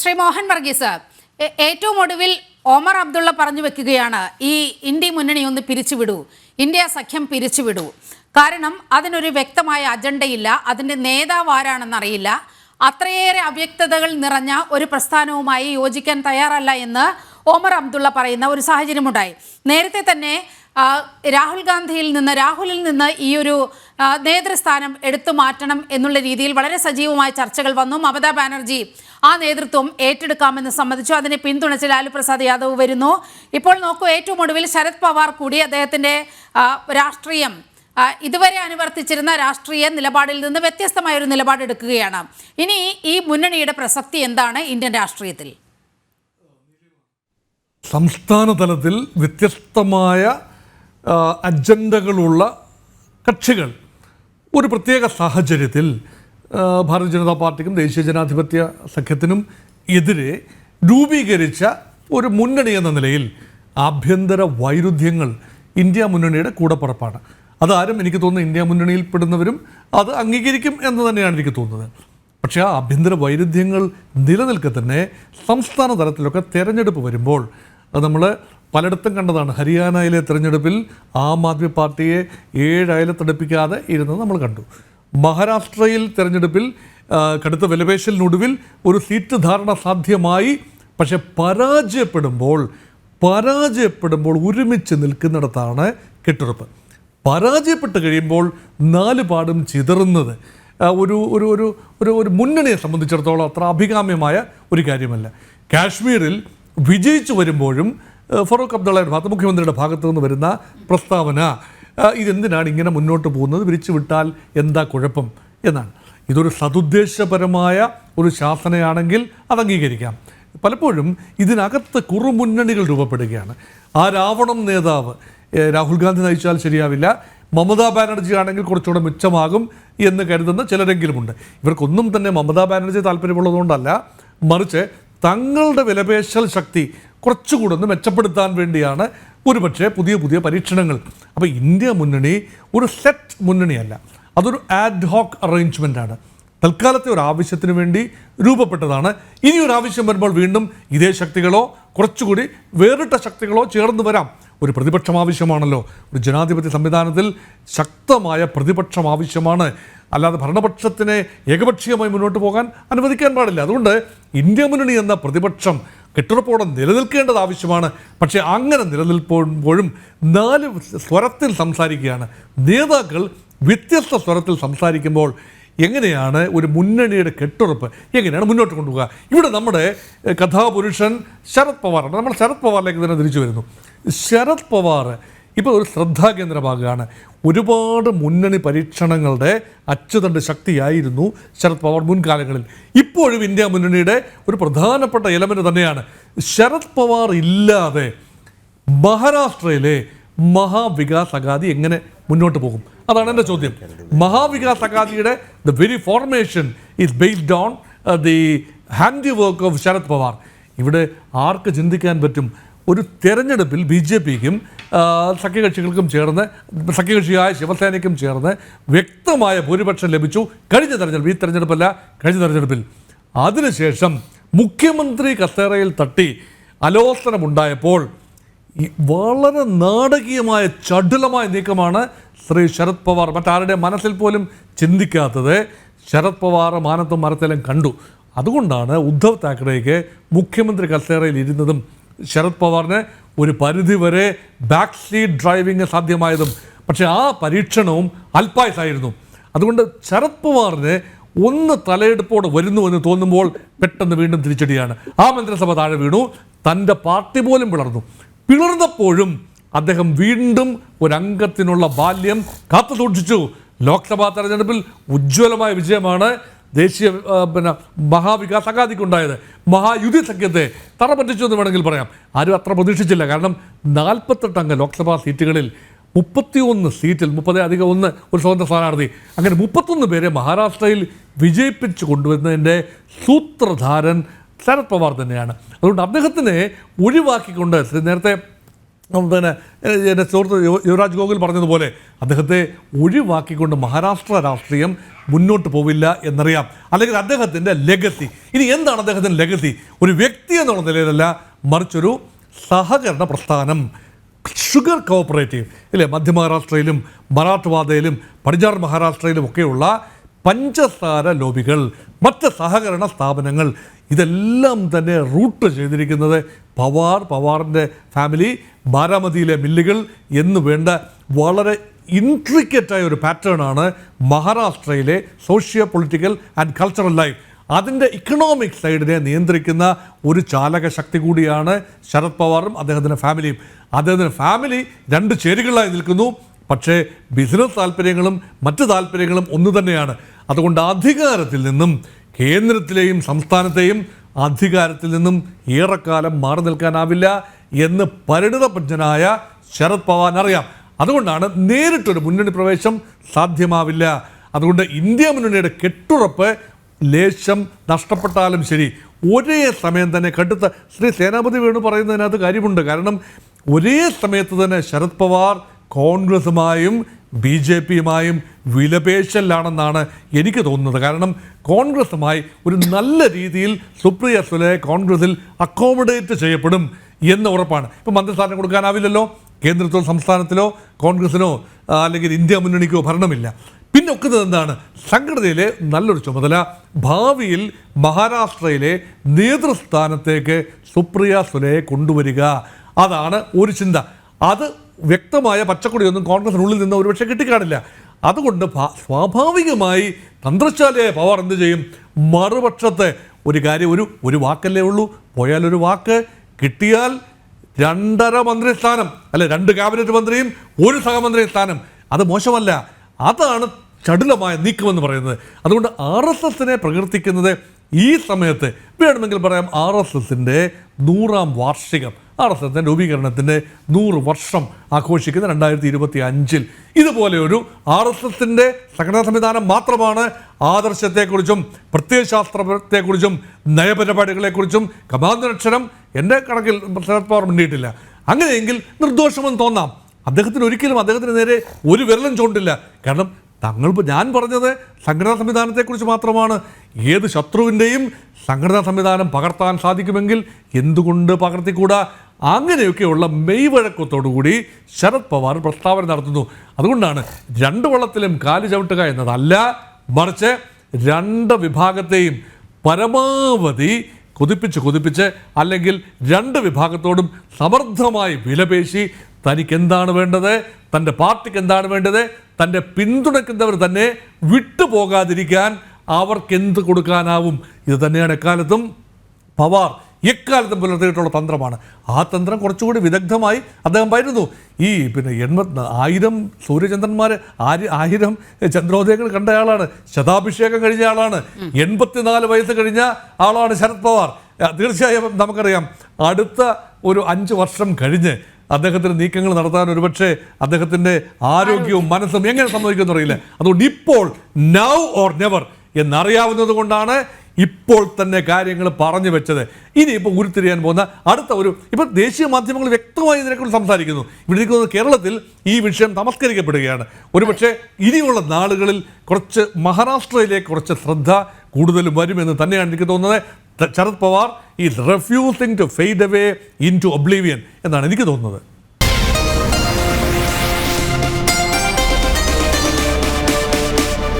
ശ്രീ മോഹൻ വർഗീസ് ഏറ്റവും ഒടുവിൽ ഒമർ അബ്ദുള്ള പറഞ്ഞു വെക്കുകയാണ് ഈ ഇന്ത്യ മുന്നണി ഒന്ന് പിരിച്ചുവിടൂ ഇന്ത്യ സഖ്യം പിരിച്ചുവിടൂ കാരണം അതിനൊരു വ്യക്തമായ അജണ്ടയില്ല അതിന്റെ നേതാവ് ആരാണെന്നറിയില്ല അത്രയേറെ അവ്യക്തതകൾ നിറഞ്ഞ ഒരു പ്രസ്ഥാനവുമായി യോജിക്കാൻ തയ്യാറല്ല എന്ന് ഒമർ അബ്ദുള്ള പറയുന്ന ഒരു സാഹചര്യമുണ്ടായി. നേരത്തെ തന്നെ രാഹുൽ ഗാന്ധിയിൽ നിന്ന് രാഹുലിൽ നിന്ന് ഈ ഒരു നേതൃസ്ഥാനം എടുത്തു മാറ്റണം എന്നുള്ള രീതിയിൽ വളരെ സജീവമായ ചർച്ചകൾ വന്നു. മമതാ ബാനർജി ആ നേതൃത്വം ഏറ്റെടുക്കാമെന്ന് സംബന്ധിച്ചു അതിനെ പിന്തുണച്ച് ലാലു പ്രസാദ് യാദവ് വരുന്നു. ഇപ്പോൾ നോക്കൂ ഏറ്റവും ഒടുവിൽ ശരത് പവാർ കൂടി അദ്ദേഹത്തിന്റെ രാഷ്ട്രീയം ഇതുവരെ അനുവർത്തിച്ചിരുന്ന രാഷ്ട്രീയ നിലപാടിൽ നിന്ന് വ്യത്യസ്തമായ ഒരു നിലപാടെടുക്കുകയാണ് ഇനി ഈ മുന്നണിയുടെ പ്രസക്തി എന്താണ് ഇന്ത്യൻ രാഷ്ട്രീയത്തിൽ? സംസ്ഥാന തലത്തിൽ വ്യത്യസ്തമായ അജണ്ടകളുള്ള കക്ഷികൾ. ഒരു പ്രത്യേക സാഹചര്യത്തിൽ ഭാരതീയ ജനതാ പാർട്ടിക്കും ദേശീയ ജനാധിപത്യ സഖ്യത്തിനും എതിരെ രൂപീകരിച്ച ഒരു മുന്നണി എന്ന നിലയിൽ ആഭ്യന്തര വൈരുദ്ധ്യങ്ങൾ ഇന്ത്യ മുന്നണിയുടെ കൂടപ്പുറപ്പാണ്. അതാരും എനിക്ക് തോന്നുന്നു ഇന്ത്യ മുന്നണിയിൽ പെടുന്നവരും അത് അംഗീകരിക്കും എന്ന് തന്നെയാണ് എനിക്ക് തോന്നുന്നത്. പക്ഷേ ആ ആഭ്യന്തര വൈരുദ്ധ്യങ്ങൾ നിലനിൽക്കെ തന്നെ സംസ്ഥാന തലത്തിലൊക്കെ തെരഞ്ഞെടുപ്പ് വരുമ്പോൾ നമ്മൾ പലയിടത്തും കണ്ടതാണ്. ഹരിയാനയിലെ തെരഞ്ഞെടുപ്പിൽ ആം ആദ്മി പാർട്ടിയെ ഏഴ് അയലത്തടുപ്പിക്കാതെ ഇരുന്നത് നമ്മൾ കണ്ടു. മഹാരാഷ്ട്രയിൽ തെരഞ്ഞെടുപ്പിൽ കടുത്ത വിലപേശലിനൊടുവിൽ ഒരു സീറ്റ് ധാരണ സാധ്യമായി. പക്ഷെ പരാജയപ്പെടുമ്പോൾ പരാജയപ്പെടുമ്പോൾ ഒരുമിച്ച് നിൽക്കുന്നിടത്താണ് കെട്ടുറപ്പ്. പരാജയപ്പെട്ട് കഴിയുമ്പോൾ നാല് പാടും ചിതറുന്നത്. ഒരു ഒരു ഒരു ഒരു ഒരു മുന്നണിയെ സംബന്ധിച്ചിടത്തോളം അത്ര അഭികാമ്യമായ ഒരു കാര്യമല്ല. കാശ്മീരിൽ വിജയിച്ചു വരുമ്പോഴും ഫറൂഖ് അബ്ദുള്ളയുടെ ഭാഗത്ത് മുഖ്യമന്ത്രിയുടെ ഭാഗത്തു നിന്ന് വരുന്ന പ്രസ്താവന. ഇതെന്തിനാണ് ഇങ്ങനെ മുന്നോട്ട് പോകുന്നത്? വിരിച്ചുവിട്ടാൽ എന്താ കുഴപ്പം എന്നാണ്. ഇതൊരു സതുദ്ദേശപരമായ ഒരു ശാസനയാണെങ്കിൽ അത് അംഗീകരിക്കാം. പലപ്പോഴും ഇതിനകത്ത് കുറുമുന്നണികൾ രൂപപ്പെടുകയാണ്. ആ രാവണം നേതാവ് രാഹുൽ ഗാന്ധി നയിച്ചാൽ ശരിയാവില്ല. മമതാ ബാനർജി ആണെങ്കിൽ കുറച്ചുകൂടെ മിച്ചമാകും എന്ന് കരുതുന്ന ചിലരെങ്കിലുമുണ്ട്. ഇവർക്കൊന്നും തന്നെ മമതാ ബാനർജി താല്പര്യമുള്ളതുകൊണ്ടല്ല. മറിച്ച് തങ്ങളുടെ വിലപേശൽ ശക്തി കുറച്ചുകൂടെ ഒന്ന് മെച്ചപ്പെടുത്താൻ വേണ്ടിയാണ് ഒരുപക്ഷെ പുതിയ പുതിയ പരീക്ഷണങ്ങൾ. അപ്പോൾ ഇന്ത്യ മുന്നണി ഒരു സെറ്റ് മുന്നണിയല്ല. അതൊരു ആഡ് ഹോക്ക് അറേഞ്ച്മെന്റ് ആണ്. തൽക്കാലത്തെ ഒരു ആവശ്യത്തിന് വേണ്ടി രൂപപ്പെട്ടതാണ്. ഇനി ഒരു ആവശ്യം വരുമ്പോൾ വീണ്ടും ഇതേ ശക്തികളോ കുറച്ചുകൂടി വേറിട്ട ശക്തികളോ ചേർന്ന് വരാം. ഒരു പ്രതിപക്ഷം ആവശ്യമാണല്ലോ. ഒരു ജനാധിപത്യ സംവിധാനത്തിൽ ശക്തമായ പ്രതിപക്ഷം ആവശ്യമാണ്. അല്ലാതെ ഭരണപക്ഷത്തിനെ ഏകപക്ഷീയമായി മുന്നോട്ട് പോകാൻ അനുവദിക്കാൻ പാടില്ല. അതുകൊണ്ട് ഇന്ത്യ മുന്നണി എന്ന പ്രതിപക്ഷം കെട്ടുറപ്പോടെ നിലനിൽക്കേണ്ടത് ആവശ്യമാണ്. പക്ഷേ അങ്ങനെ നിലനിൽപ്പോഴും നാല് സ്വരത്തിൽ സംസാരിക്കുകയാണ്. നേതാക്കൾ വ്യത്യസ്ത സ്വരത്തിൽ സംസാരിക്കുമ്പോൾ എങ്ങനെയാണ് ഒരു മുന്നണിയുടെ കെട്ടുറപ്പ്? എങ്ങനെയാണ് മുന്നോട്ട് കൊണ്ടുപോകുക ഇവിടെ നമ്മുടെ കഥാപുരുഷൻ ശരത് പവാറാണ് നമ്മൾ ശരത് പവാറിലേക്ക് തന്നെ തിരിച്ചു വരുന്നു. ശരത് പവാർ ഇപ്പോൾ ഒരു ശ്രദ്ധാകേന്ദ്രമാകുകയാണ്. ഒരുപാട് മുന്നണി പരീക്ഷണങ്ങളുടെ അച്ചുതണ്ട് ശക്തിയായിരുന്നു ശരത് പവാർ മുൻകാലങ്ങളിൽ. ഇപ്പോഴും ഇന്ത്യ മുന്നണിയുടെ ഒരു പ്രധാനപ്പെട്ട എലമെന്റ് തന്നെയാണ്. ശരത് പവാർ ഇല്ലാതെ മഹാരാഷ്ട്രയിലെ മഹാവികാസ് അഗാദി എങ്ങനെ മുന്നോട്ട് പോകും? അതാണ് എന്റെ ചോദ്യം. Maha Vikas അഗാദിയുടെ the very formation is based on the handiwork of Sharad Pawar. ഇവിടെ ആർക്ക് ചിന്തിക്കാൻ പറ്റും? ഒരു തെരഞ്ഞെടുപ്പിൽ ബി ജെ പിക്കും സഖ്യകക്ഷികൾക്കും ചേർന്ന് സഖ്യകക്ഷിയായ ശിവസേനയ്ക്കും ചേർന്ന് വ്യക്തമായ ഭൂരിപക്ഷം ലഭിച്ചു. കഴിഞ്ഞ തെരഞ്ഞെടുപ്പ് ഈ തെരഞ്ഞെടുപ്പല്ല കഴിഞ്ഞ തെരഞ്ഞെടുപ്പിൽ. അതിനുശേഷം മുഖ്യമന്ത്രി കസേറയിൽ തട്ടി അലോസനമുണ്ടായപ്പോൾ വളരെ നാടകീയമായ ചടുലമായ നീക്കമാണ് ശ്രീ ശരത് പവാർ മറ്റാരുടെ മനസ്സിൽ പോലും ചിന്തിക്കാത്തത്. ശരത് പവാർ മാനത്തും മരത്തിലും കണ്ടു. അതുകൊണ്ടാണ് ഉദ്ധവ് താക്കറേക്ക് മുഖ്യമന്ത്രി കസേറയിൽ ഇരുന്നതും ശരത് പവാറിന് ഒരു പരിധിവരെ ബാക്ക് സീറ്റ് ഡ്രൈവിംഗ് സാധ്യമായതും. പക്ഷേ ആ പരീക്ഷണവും അൽപായസായിരുന്നു അതുകൊണ്ട് ശരത് പവാറിന് ഒന്ന് തലയെടുപ്പോടെ വരുന്നു എന്ന് തോന്നുമ്പോൾ പെട്ടെന്ന് വീണ്ടും തിരിച്ചടിയാണ്. ആ മന്ത്രിസഭ താഴെ വീണു. തന്റെ പാർട്ടി പോലും പിളർന്നു. പിളർന്നപ്പോഴും അദ്ദേഹം വീണ്ടും ഒരു അംഗത്തിനുള്ള ബാല്യം കാത്തു സൂക്ഷിച്ചു ലോക്സഭാ തെരഞ്ഞെടുപ്പിൽ ഉജ്ജ്വലമായ വിജയമാണ് ദേശീയ പിന്നെ മഹാവികാസ് അഗാദിക്കുണ്ടായത് മഹായുതി സഖ്യത്തെ തറ പറ്റിച്ചു എന്ന് വേണമെങ്കിൽ പറയാം. ആരും അത്ര പ്രതീക്ഷിച്ചില്ല. കാരണം നാൽപ്പത്തെട്ട് അംഗ ലോക്സഭാ സീറ്റുകളിൽ മുപ്പത്തിയൊന്ന് സീറ്റിൽ മുപ്പത് അധികം ഒന്ന് ഒരു സ്വതന്ത്ര സ്ഥാനാർത്ഥി. അങ്ങനെ മുപ്പത്തൊന്ന് പേരെ മഹാരാഷ്ട്രയിൽ വിജയിപ്പിച്ചു കൊണ്ടുവരുന്നതിന്റെ സൂത്രധാരൻ ശരത് പവാർ തന്നെയാണ്. അതുകൊണ്ട് അദ്ദേഹത്തിനെ ഒഴിവാക്കിക്കൊണ്ട് നേരത്തെ പിന്നെ എന്റെ സുഹൃത്ത് യുവരാജ് ഗോകുൽ പറഞ്ഞതുപോലെ അദ്ദേഹത്തെ ഒഴിവാക്കിക്കൊണ്ട് മഹാരാഷ്ട്ര രാഷ്ട്രീയം മുന്നോട്ട് പോവില്ല എന്നറിയാം. അല്ലെങ്കിൽ അദ്ദേഹത്തിന്റെ ലെഗസി ഇനി എന്താണ് അദ്ദേഹത്തിന്റെ ലെഗസി ഒരു വ്യക്തി എന്നുള്ള നിലയിലല്ല മറിച്ചൊരു സഹകരണ പ്രസ്ഥാനം. ഷുഗർ കോപ്പറേറ്റീവ് ഇല്ലേ മധ്യ മഹാരാഷ്ട്രയിലും മറാഠ്വാദയിലും പടിഞ്ഞാറ് മഹാരാഷ്ട്രയിലും ഒക്കെയുള്ള പഞ്ചസാര ലോബികൾ മറ്റ് സഹകരണ സ്ഥാപനങ്ങൾ ഇതെല്ലാം തന്നെ റൂട്ട് ചെയ്തിരിക്കുന്നത് പവാർ പവാറിന്റെ ഫാമിലി ബാരാമതിയിലെ മില്ലുകൾ എന്ന് വേണ്ട വളരെ ഇൻട്രിക്കറ്റായ ഒരു പാറ്റേൺ ആണ് മഹാരാഷ്ട്രയിലെ socio political and cultural life അതിന്റെ ഇക്കണോമിക് സൈഡിനെ നിയന്ത്രിക്കുന്ന ഒരു ചാലക ശക്തി കൂടിയാണ് ശരത് പവാറും അദ്ദേഹത്തിന്റെ ഫാമിലിയും അദ്ദേഹത്തിന്റെ ഫാമിലി രണ്ട് ചേരികളായി നിൽക്കുന്നു. പക്ഷേ ബിസിനസ് താല്പര്യങ്ങളും മറ്റ് താല്പര്യങ്ങളും ഒന്ന് തന്നെയാണ്. അതുകൊണ്ട് അധികാരത്തിൽ നിന്നും കേന്ദ്രത്തിലെയും സംസ്ഥാനത്തെയും അധികാരത്തിൽ നിന്നും ഏറെക്കാലം മാറി നിൽക്കാനാവില്ല എന്ന് പരിണിതപജ്ഞനായ ശരത് പവാൻ അറിയാം അതുകൊണ്ടാണ് നേരിട്ടൊരു മുന്നണി പ്രവേശം സാധ്യമാവില്ല. അതുകൊണ്ട് ഇന്ത്യ മുന്നണിയുടെ കെട്ടുറപ്പ് ലേശം നഷ്ടപ്പെട്ടാലും ശരി. ഒരേ സമയം തന്നെ കടുത്ത ശ്രീ സേനാപതി വേണു പറയുന്നതിനകത്ത് കാര്യമുണ്ട്. കാരണം ഒരേ സമയത്ത് തന്നെ ശരത് പവാർ കോൺഗ്രസുമായും ബി ജെ പിയുമായും വിലപേശലിലാണെന്നാണ് എനിക്ക് തോന്നുന്നത്. കാരണം കോൺഗ്രസുമായി ഒരു നല്ല രീതിയിൽ സുപ്രിയ സുലെ കോൺഗ്രസിൽ അക്കോമഡേറ്റ് ചെയ്യപ്പെടും എന്ന് ഉറപ്പാണ്. ഇപ്പം മന്ത്രിസ്ഥാനം കൊടുക്കാനാവില്ലല്ലോ. കേന്ദ്രത്തിലോ സംസ്ഥാനത്തിലോ കോൺഗ്രസിനോ അല്ലെങ്കിൽ ഇന്ത്യ മുന്നണിക്കോ ഭരണമില്ല. പിന്നെ ഒക്കുന്നത് എന്താണ്? സംഘടനയിലെ നല്ലൊരു ചുമതല ഭാവിയിൽ മഹാരാഷ്ട്രയിലെ നേതൃസ്ഥാനത്തേക്ക് സുപ്രിയ സുലയെ കൊണ്ടുവരിക. അതാണ് ഒരു ചിന്ത. അത് വ്യക്തമായ പച്ചക്കൊടിയൊന്നും കോൺഗ്രസിനുള്ളിൽ നിന്ന് ഒരുപക്ഷെ കിട്ടിക്കാണില്ല അതുകൊണ്ട് സ്വാഭാവികമായി തന്ത്രശാലിയായ പവർ എന്ത് ചെയ്യും? മറുപക്ഷത്തെ ഒരു കാര്യം ഒരു ഒരു വാക്കല്ലേ ഉള്ളൂ. പോയാലൊരു വാക്ക് കിട്ടിയാൽ രണ്ടര മന്ത്രി സ്ഥാനം അല്ലെ രണ്ട് ക്യാബിനറ്റ് മന്ത്രിയും ഒരു സഹമന്ത്രി സ്ഥാനം. അത് മോശമല്ല. അതാണ് ചടുലമായ നീക്കമെന്ന് പറയുന്നത്. അതുകൊണ്ട് ആർ എസ് എസിനെ പ്രകീർത്തിക്കുന്നത് ഈ സമയത്ത് വേണമെങ്കിൽ പറയാം ആർ എസ് എസിന്റെ നൂറാം വാർഷികം ആർ എസ് എസിന്റെ രൂപീകരണത്തിന്റെ നൂറ് വർഷം ആഘോഷിക്കുന്ന രണ്ടായിരത്തി ഇരുപത്തി അഞ്ചിൽ ഇതുപോലെ ഒരു ആർ എസ് എസിന്റെ സംഘടനാ സംവിധാനം മാത്രമാണ് ആദർശത്തെക്കുറിച്ചും പ്രത്യയശാസ്ത്രത്തെക്കുറിച്ചും നയപരിപാടികളെക്കുറിച്ചും കമാന്തരക്ഷരം എന്റെ കണക്കിൽ ശരത് പവാർ മുന്നിട്ടില്ല അങ്ങനെയെങ്കിൽ നിർദോഷമെന്ന് തോന്നാം. അദ്ദേഹത്തിന് ഒരിക്കലും അദ്ദേഹത്തിന് നേരെ ഒരു വിരലും ചൂണ്ടില്ല. കാരണം തങ്ങൾ ഞാൻ പറഞ്ഞത് സംഘടനാ സംവിധാനത്തെക്കുറിച്ച് മാത്രമാണ്. ഏത് ശത്രുവിന്റെയും സംഘടനാ സംവിധാനം പകർത്താൻ സാധിക്കുമെങ്കിൽ എന്തുകൊണ്ട് പകർത്തിക്കൂടാ? അങ്ങനെയൊക്കെയുള്ള മെയ്വഴക്കത്തോടുകൂടി ശരത് പവാർ പ്രസ്താവന നടത്തുന്നു. അതുകൊണ്ടാണ് രണ്ട് വള്ളത്തിലും കാൽ ചവിട്ടുക എന്നതല്ല മറിച്ച് രണ്ട് വിഭാഗത്തെയും പരമാവധി കൊതിപ്പിച്ച് കൊതിപ്പിച്ച് അല്ലെങ്കിൽ രണ്ട് വിഭാഗത്തോടും സമർത്ഥമായി വിലപേശി തനിക്ക് എന്താണ് വേണ്ടത്? തന്റെ പാർട്ടിക്ക് എന്താണ് വേണ്ടത്? തന്റെ പിന്തുണയ്ക്കുന്നവർ തന്നെ വിട്ടുപോകാതിരിക്കാൻ അവർക്ക് എന്ത് കൊടുക്കാനാവും? ഇത് തന്നെയാണ് എക്കാലത്തും പവാർ എക്കാലത്തും പുലർത്തിയിട്ടുള്ള തന്ത്രമാണ്. ആ തന്ത്രം കുറച്ചുകൂടി വിദഗ്ധമായി അദ്ദേഹം പറയുന്നു ഈ പിന്നെ എൺപത്തി ആയിരം സൂര്യചന്ദ്രന്മാർ ആര് ആയിരം ചന്ദ്രോദയങ്ങൾ കണ്ട ആളാണ് ശതാഭിഷേകം കഴിഞ്ഞ ആളാണ് എൺപത്തിനാല് വയസ്സ് കഴിഞ്ഞ ആളാണ് ശരത് പവാർ. തീർച്ചയായും നമുക്കറിയാം. അടുത്ത ഒരു അഞ്ച് വർഷം കഴിഞ്ഞ് അദ്ദേഹത്തിന് നീക്കങ്ങൾ നടത്താൻ ഒരുപക്ഷെ അദ്ദേഹത്തിന്റെ ആരോഗ്യവും മനസ്സും എങ്ങനെ സംഭവിക്കുമെന്ന് അറിയില്ല. അതുകൊണ്ട് ഇപ്പോൾ നൗ ഓർ നെവർ എന്നറിയാവുന്നത് കൊണ്ടാണ് ഇപ്പോൾ തന്നെ കാര്യങ്ങൾ പറഞ്ഞു വെച്ചത്. ഇനി ഇപ്പോൾ ഉരുത്തിരിയാൻ പോകുന്ന അടുത്ത ഒരു ഇപ്പം ദേശീയ മാധ്യമങ്ങൾ വ്യക്തമായി ഇതിനെക്കുറിച്ച് സംസാരിക്കുന്നു. ഇവിടെ കേരളത്തിൽ ഈ വിഷയം തമസ്കരിക്കപ്പെടുകയാണ്. ഒരുപക്ഷെ ഇനിയുള്ള നാളുകളിൽ കുറച്ച് മഹാരാഷ്ട്രയിലെ കുറച്ച് ശ്രദ്ധ കൂടുതൽ വരുമെന്ന് തന്നെയാണ് എനിക്ക് തോന്നുന്നത്. Sharad Pawar is refusing to fade away into oblivion എന്നാണ് എനിക്ക് തോന്നുന്നത്.